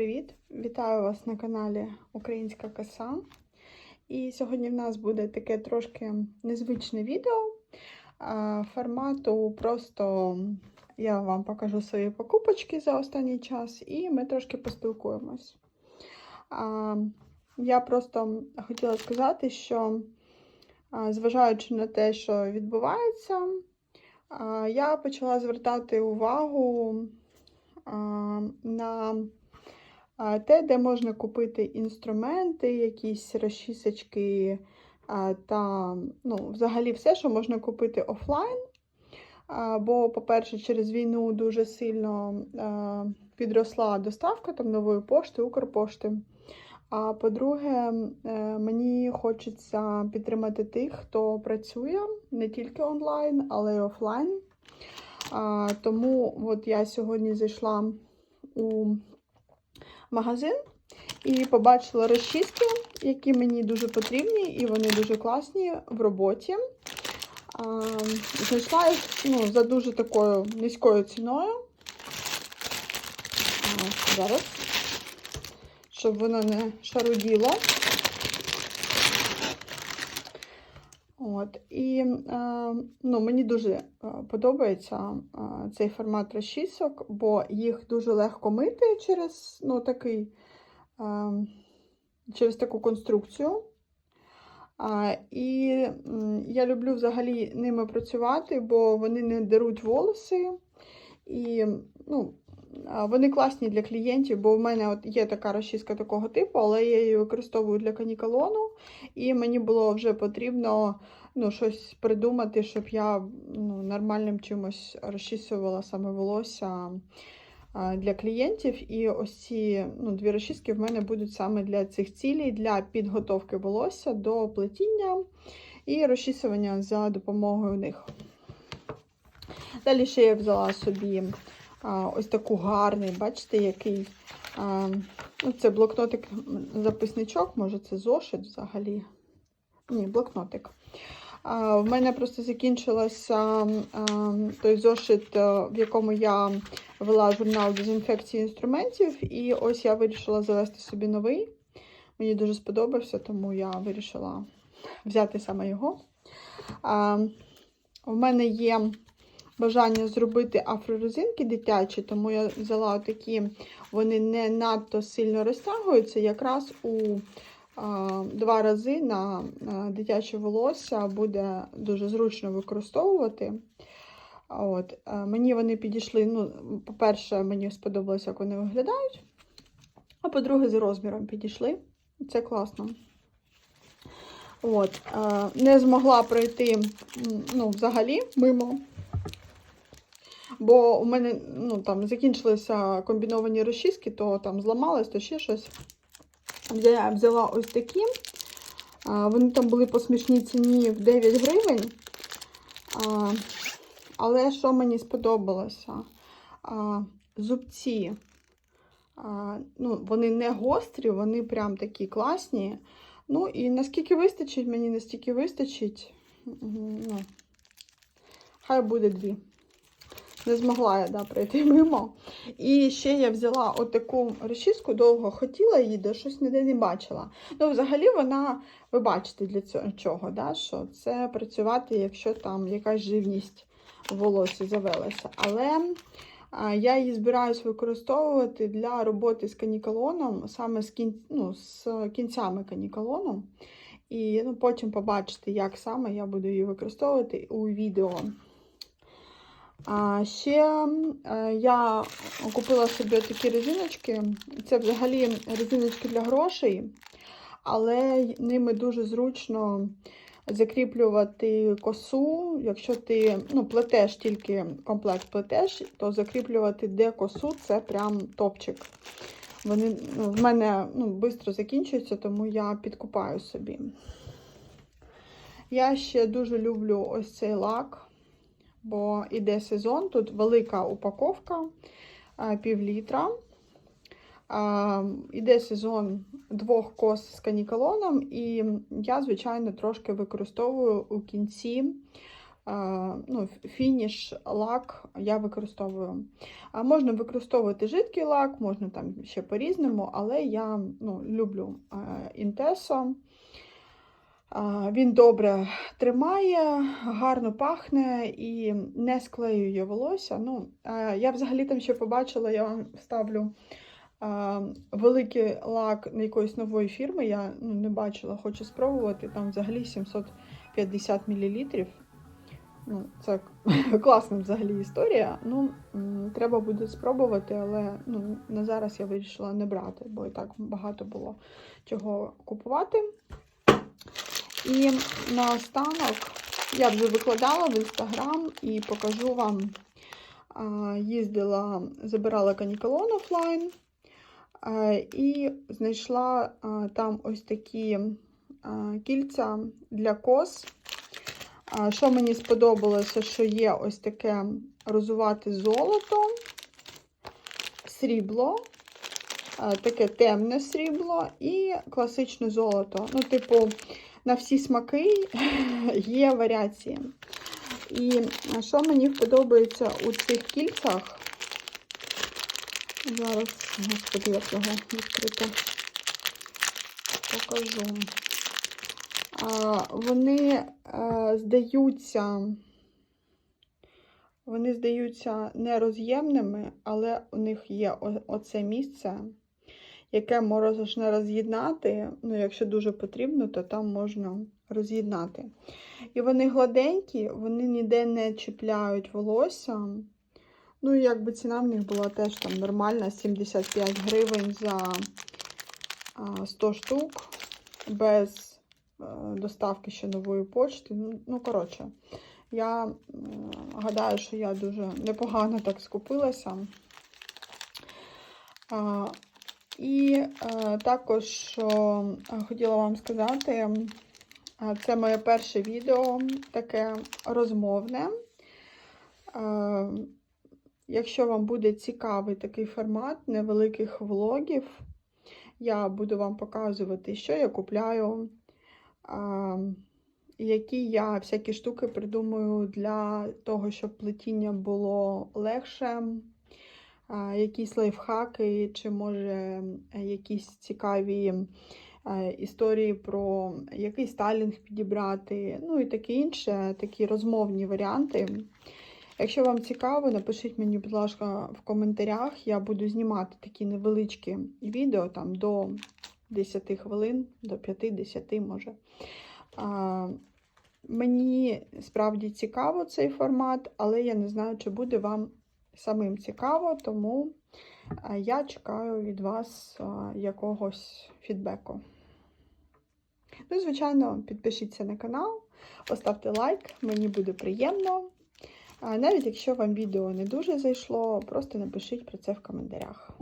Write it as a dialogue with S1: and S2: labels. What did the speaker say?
S1: привіт! Вітаю вас на каналі Українська Коса. І сьогодні в нас буде таке трошки незвичне відео. Формату просто я вам покажу свої покупочки за останній час і ми трошки поспілкуємось. Я просто хотіла сказати, що зважаючи на те, що відбувається, я почала звертати увагу на те, де можна купити інструменти, якісь розчісочки та ну, взагалі все, що можна купити офлайн. Бо, по-перше, через війну дуже сильно підросла доставка там нової пошти, Укрпошти. А по-друге, е, мені хочеться підтримати тих, хто працює не тільки онлайн, але й офлайн. Тому от я сьогодні зайшла у магазин і побачила розчіски, які мені дуже потрібні, і вони дуже класні в роботі. А, Знайшла їх ну, за дуже такою низькою ціною. А, Зараз, щоб воно не шаруділо. От, І е, ну, мені дуже е, подобається е, цей формат розчісок, бо їх дуже легко мити через ну, такий, через таку конструкцію. І я люблю взагалі ними працювати, бо вони не деруть волоси. І ну, вони класні для клієнтів, бо в мене от є така розчіска такого типу, але я її використовую для канікалону, і мені було вже потрібно ну, щось придумати, щоб я ну, нормальним чимось розчісувала саме волосся для клієнтів. І ось ці ну, дві розчіски в мене будуть саме для цих цілей, для підготовки волосся до плетіння і розчісування за допомогою них. Далі ще я взяла собі ось таку гарний, бачите, який ну, це блокнотик, записничок, може це зошит взагалі. Ні, блокнотик. В мене просто закінчилася той зошит, в якому я вела журнал дезінфекції інструментів, і ось я вирішила завести собі новий. Мені дуже сподобався, тому я вирішила взяти саме його. У мене є бажання зробити афрорезинки дитячі, тому я взяла такі, вони не надто сильно розтягуються, якраз у два рази на дитяче волосся буде дуже зручно використовувати. От, Мені вони підійшли, ну, по-перше, мені сподобалося, як вони виглядають. А по-друге, з розміром підійшли. Це класно. От, Не змогла пройти ну, взагалі мимо Бо у мене ну, там закінчилися комбіновані розчіски, то там зламалось, то ще щось. Я взяла ось такі. Вони там були по смішній ціні в 9 гривень. Але що мені сподобалося? Зубці. Ну, Вони не гострі, вони прям такі класні. Ну, і наскільки вистачить, мені настільки вистачить. Ну, Хай буде дві не змогла я да, пройти мимо. І ще я взяла отаку розчіску, довго хотіла її, де щось ніде не бачила. Ну, взагалі, вона, ви бачите, для чого, да, що це працювати, якщо там якась живність в волосі завелася. Але я її збираюсь використовувати для роботи з канікалоном, саме з, кін... ну, з кінцями канікалону. І ну, потім побачите, як саме я буду її використовувати у відео. А ще е, я купила собі такі резиночки. Це взагалі резиночки для грошей, але ними дуже зручно закріплювати косу. Якщо ти ну, плетеш тільки комплект плетеш, то закріплювати де косу це прям топчик. Вони ну, в мене ну, швидко закінчуються, тому я підкупаю собі. Я ще дуже люблю ось цей лак бо іде сезон, тут велика упаковка, пів літра. Іде сезон двох кос з канікалоном, і я, звичайно, трошки використовую у кінці ну, фініш лак я використовую. Можна використовувати жидкий лак, можна там ще по-різному, але я ну, люблю інтесо. Він добре тримає, гарно пахне і не склеює волосся. Ну, Я взагалі там ще побачила, я вам ставлю великий лак якоїсь нової фірми. Я ну, не бачила, хочу спробувати. Там взагалі 750 мл. Ну, Це класна взагалі історія. Ну, Треба буде спробувати, але ну, на зараз я вирішила не брати, бо і так багато було чого купувати. І наостанок я вже викладала в інстаграм і покажу вам. Їздила, забирала канікалон офлайн і знайшла там ось такі кільця для кос. Що мені сподобалося, що є ось таке розувате золото, срібло, таке темне срібло і класичне золото. Ну, типу, на всі смаки є варіації. І що мені подобається у цих кільцях, зараз, господи, як його відкрити, покажу. Вони здаються, вони здаються нероз'ємними, але у них є оце місце, яке можна роз'єднати. Ну, якщо дуже потрібно, то там можна роз'єднати. І вони гладенькі, вони ніде не чіпляють волосся. Ну, і якби ціна в них була теж там нормальна, 75 гривень за 100 штук, без е, доставки ще нової почти. Ну, ну коротше, я гадаю, що я дуже непогано так скупилася. І е, також що хотіла вам сказати, це моє перше відео, таке розмовне. Якщо вам буде цікавий такий формат невеликих влогів, я буду вам показувати, що я купляю, які я всякі штуки придумую для того, щоб плетіння було легше якісь лайфхаки, чи може якісь цікаві історії про який стайлінг підібрати, ну і таке інше, такі розмовні варіанти. Якщо вам цікаво, напишіть мені, будь ласка, в коментарях. Я буду знімати такі невеличкі відео там до 10 хвилин, до 5-10 може. А, Мені справді цікаво цей формат, але я не знаю, чи буде вам самим цікаво, тому я чекаю від вас якогось фідбеку. Ну і, звичайно, підпишіться на канал, поставте лайк, мені буде приємно. Навіть якщо вам відео не дуже зайшло, просто напишіть про це в коментарях.